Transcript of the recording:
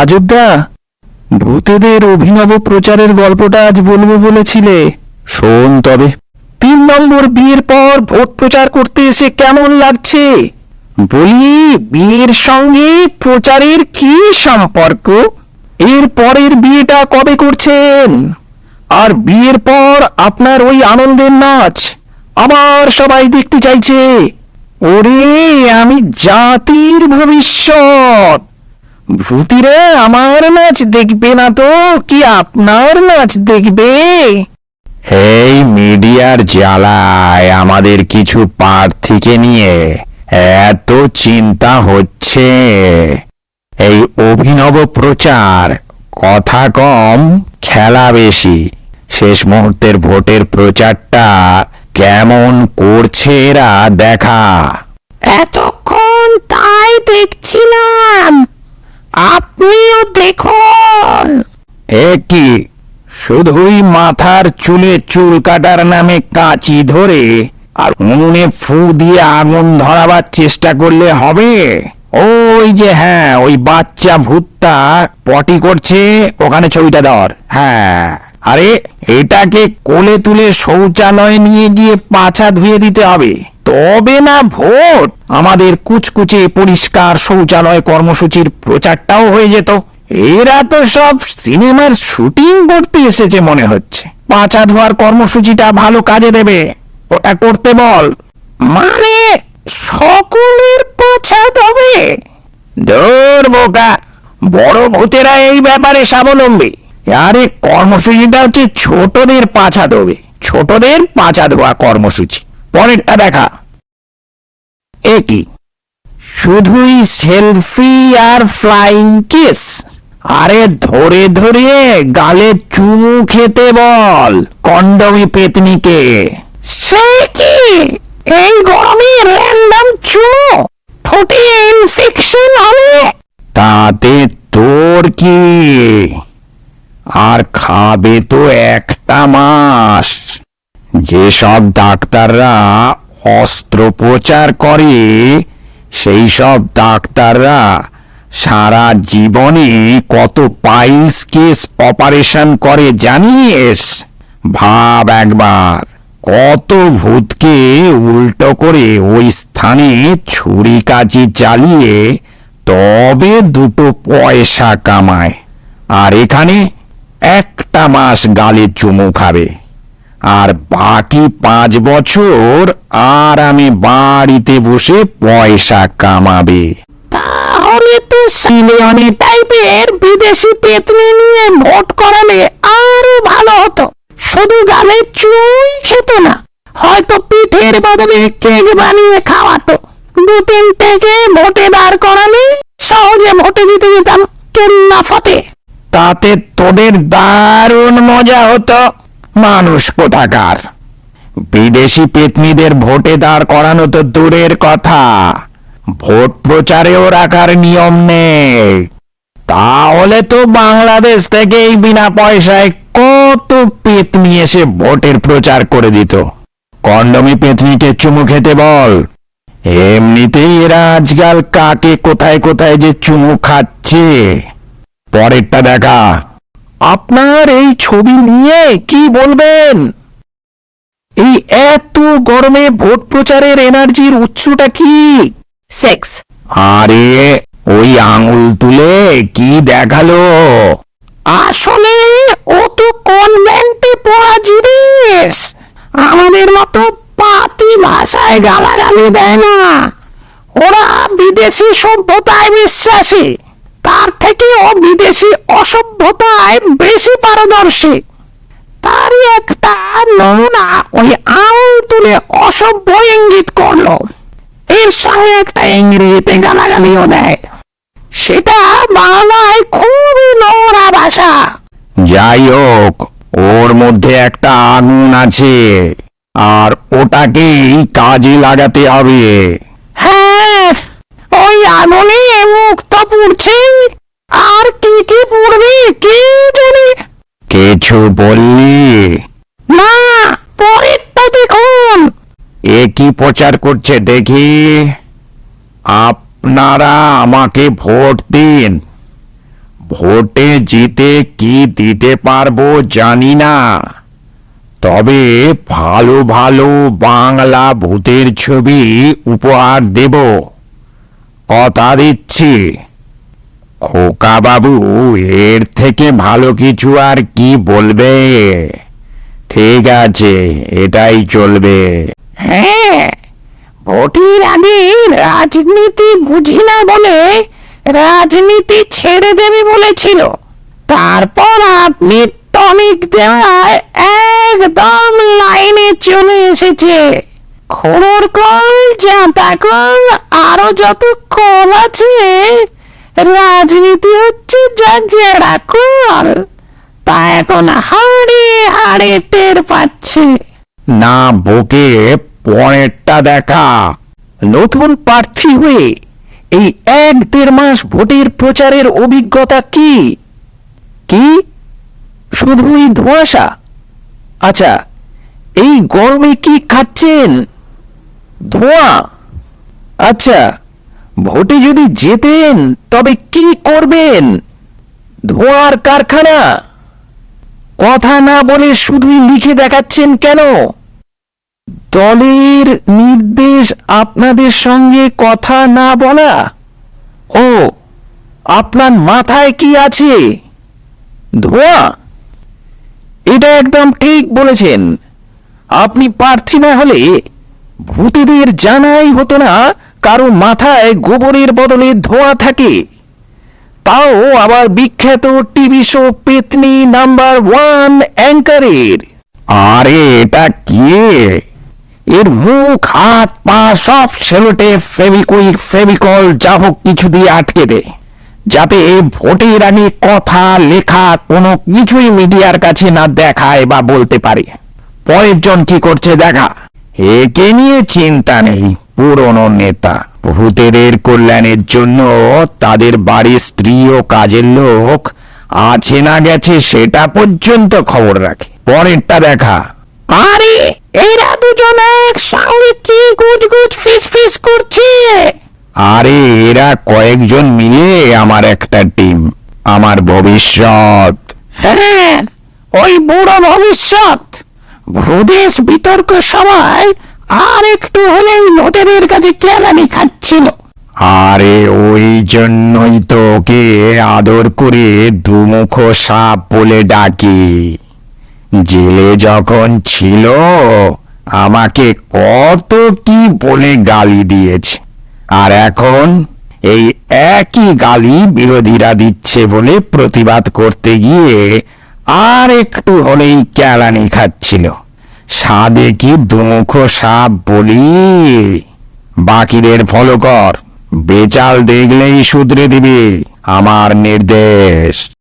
আজবদা ভূতেদের অভিনব প্রচারের গল্পটা আজ বলব বলেছিলে। শোন তবে। তিন নম্বর বিয়ের পর ভোট প্রচার করতে এসে কেমন লাগছে? বলি, বিয়ের সঙ্গে প্রচারের কি সম্পর্ক? এর পরের বিয়েটা কবে করছেন? আর বিয়ের পর আপনার ওই আনন্দের নাচ আবার সবাই দেখতে চাইছে। ওরে, আমি জাতির ভবিষ্যৎ। ভূতিরা আমার নাচ দেখবে না তো কি আপনার নাচ দেখবে? এই মিডিয়ার জ্বালায় আমাদের কিছু প্রার্থীকে নিয়ে এত চিন্তা হচ্ছে। এই অভিনব প্রচার কথা কম খেলা বেশি। শেষ মুহূর্তের ভোটের প্রচারটা কেমন করছে এরা দেখা। এতক্ষণ তাই দেখছিলাম। আপনিও দেখুন। এ কি? শুধুই মাথার চুলে চুল কাটার নামে কাঁচি ধরে আর উনুনে ফু দিয়ে আগুন ধরাবার চেষ্টা করলে হবে? ওই যে হ্যাঁ ওই বাচ্চা ভূতটা পটি করছে, ওখানে ছবিটা ধর। হ্যাঁ। আরে, এটাকে কোলে তুলে শৌচালয়ে নিয়ে গিয়ে পাছা ধুয়ে দিতে হবে। তবে না ভোট? আমাদের কুচকুচে পরিষ্কার শৌচালয় কর্মসূচির প্রচারটাও হয়ে যেত। এরা তো সব সিনেমার শুটিং করতে এসেছে মনে হচ্ছে। পাছা ধোয়ার কর্মসূচিটা ভালো কাজে দেবে। ওটা করতে বল। মানে সকলের পাছা দেবে দূর বোকা, বড় ভূতেরা এই ব্যাপারে স্বাবলম্বী। আরে কর্মসূচিটা হচ্ছে ছোটদের পাছা দেবে ছোটদের পাছা ধোয়া কর্মসূচি। পরেরটা দেখা। এ কি? শুধুই সেলফি আর ফ্লাইং কিস? আরে ধরে ধরে গালে চুমু খেতে বল, কন্ডমি পেতনিকে। সে কি? এই গরমে র্যান্ডম চুমু? ঠোঁটে ইনফেকশন হবে? তাতে তোর কি? আর খাবে তো একটা মাস। যেসব ডাক্তাররা অস্ত্রোপচার করে সেই সব ডাক্তাররা সারা জীবনে কত পাইলস কেস অপারেশন করে জানিস ভাব একবার, কত ভূতকে উল্টো করে ওই স্থানে ছুরি কাচি চালিয়ে তবে দুটো পয়সা কামায়। আর এখানে একটা মাস গালে চুমু খাবে। আর বাকি পাঁচ বছর আর আমি বাড়িতে বসে পয়সা কামাবে। তাহলে তো সিলিয়নি টাইপের বিদেশি পেতনি নিয়ে ভোট করালে আরও ভালো হতো। শুধু গালে চুই খেত না, হয়তো পিঠের বদলে কেক বানিয়ে খাওয়াতো। দু তিনটেকে ভোটে বার করালে সহজে ভোটে জিতে যেতাম কেন্না ফতে তাতে তোদের দারুণ মজা হতো। মানুষ কোথাকার? বিদেশি পেতনিদের ভোটে দাঁড় করানো তো দূরের কথা। ভোট প্রচারেও রাখার নিয়ম নেই। তাহলে তো বাংলাদেশ থেকেই বিনা পয়সায় কত পেতনি এসে ভোটের প্রচার করে দিত? কন্ডমি পেতনিকে চুমু খেতে বল। এমনিতেই এরা আজকাল কাকে কোথায় কোথায় যে চুমু খাচ্ছে? পরেরটা দেখা। আপনার এই ছবি নিয়ে কি বলবেন? এই এত গরমে ভোট প্রচারের এনার্জির উৎসটা কি? সেক্স আরে ওই আঙুল তুলে কি দেখাল? আসলে ও তো কনভেন্টে পড়া জিনিস। আমাদের মতো পাতি ভাষায় গালাগালি দেয় না। ওরা বিদেশি সভ্যতায় বিশ্বাসী। তার থেকে ও বিদেশি অসভ্যতায় বেশি পারদর্শী। তারই একটা নমুনা ওই আঙুল তুলে অসভ্য ইঙ্গিত করল। এর সঙ্গে একটা ইংরেজিতে গালাগালিও দেয়। সেটা বাংলায় খুবই নোংরা ভাষা। যাই হোক ওর মধ্যে একটা আগুন আছে আর ওটাকেই কাজে লাগাতে হবে। হ্যাঁ ওই আগুনে মুখ তো পুড়ছে। আর কি কি পুড়বে কে জানে কিছু বললি? না পরেরটা দেখুন এ কি প্রচার করছে দেখি? আপনারা আমাকে ভোট দিন। ভোটে জিতে কি দিতে পারব জানি না। তবে ভালো ভালো বাংলা ভূতের ছবি উপহার দেব। কথা দিচ্ছি। খোকা বাবু, এর থেকে ভালো কিছু আর কি বলবে? ঠিক আছে, এটাই চলবে। হ্যাঁ ভোটের আগে রাজনীতি বুঝি না বলে রাজনীতি ছেড়ে দেবে বলেছিল। তারপর আপনি টনিক দেওয়ায় একদম লাইনে চলে এসেছে। খোড়র কল কল, আরও যত কল আছে রাজনীতি হচ্ছে জাগেরা কল তা এখন হাড়ে হাড়ে টের পাচ্ছে। না বকে পরেরটা দেখা। নতুন প্রার্থী হয়ে এই এক দেড় মাস ভোটের প্রচারের অভিজ্ঞতা কি? কি? শুধুই ধোঁয়াশা? আচ্ছা এই গরমে কি খাচ্ছেন? ধোঁয়া? আচ্ছা ভোটে যদি জেতেন, তবে কি করবেন? ধোঁয়ার কারখানা। কথা না বলে শুধুই লিখে দেখাচ্ছেন কেন? দলের নির্দেশ আপনাদের সঙ্গে কথা না বলা? ও, আপনার মাথায় কি আছে? ধোঁয়া? এটা একদম ঠিক বলেছেন। আপনি প্রার্থী না হলে ভূতেদের জানাই হতো না কারও মাথায় গোবরের বদলে ধোঁয়া থাকে। তাও আবার বিখ্যাত টিভি শো পেতনি নাম্বার ওয়ান অ্যাঙ্কারের। আরে এটা কি? এর মুখ, হাত, পা সব সেলোটে ফেভিকুইক, ফেভিকল যা হোক কিছু দিয়ে আটকে দে। যাতে ভোটের আগে কথা, লেখা কোনো কিছুই মিডিয়ার কাছে না দেখায় বা বলতে পারে। পরের জন কি করছে দেখা? একে নিয়ে চিন্তা নেই। পুরনো নেতা। ভূতেদের কল্যাণের জন্য তাদের বাড়ির স্ত্রী ও কাজের লোক আছে না গেছে সেটা পর্যন্ত খবর রাখে। পরেরটা দেখা। আরে, এরা দুজন একসঙ্গে কি গুজগুজ ফিস ফিস করছে? আরে, এরা কয়েকজন মিলে আমার একটা টিম, আমার ভবিষ্যৎ। হ্যাঁ ওই বুড়ো ভবিষ্যৎ। ভূদেশ বিতর্ক সভায় আর একটু হলেই লোকেদের কাছে কেলানি খাচ্ছিল। আরে ওই জন্যই তো ওকে আদর করে দুমুখ সাপ বলে ডাকি। জেলে যখন ছিল, আমাকে কত কি বলে গালি দিয়েছে। আর এখন এই একই গালি বিরোধীরা দিচ্ছে বলে প্রতিবাদ করতে গিয়ে আর একটু হলেই ক্যালানি খাচ্ছিল। সাদে কি দুমুখ সাপ বলি? বাকিদের ফলো কর। বেচাল দেখলেই শুধরে দিবি আমার নির্দেশ।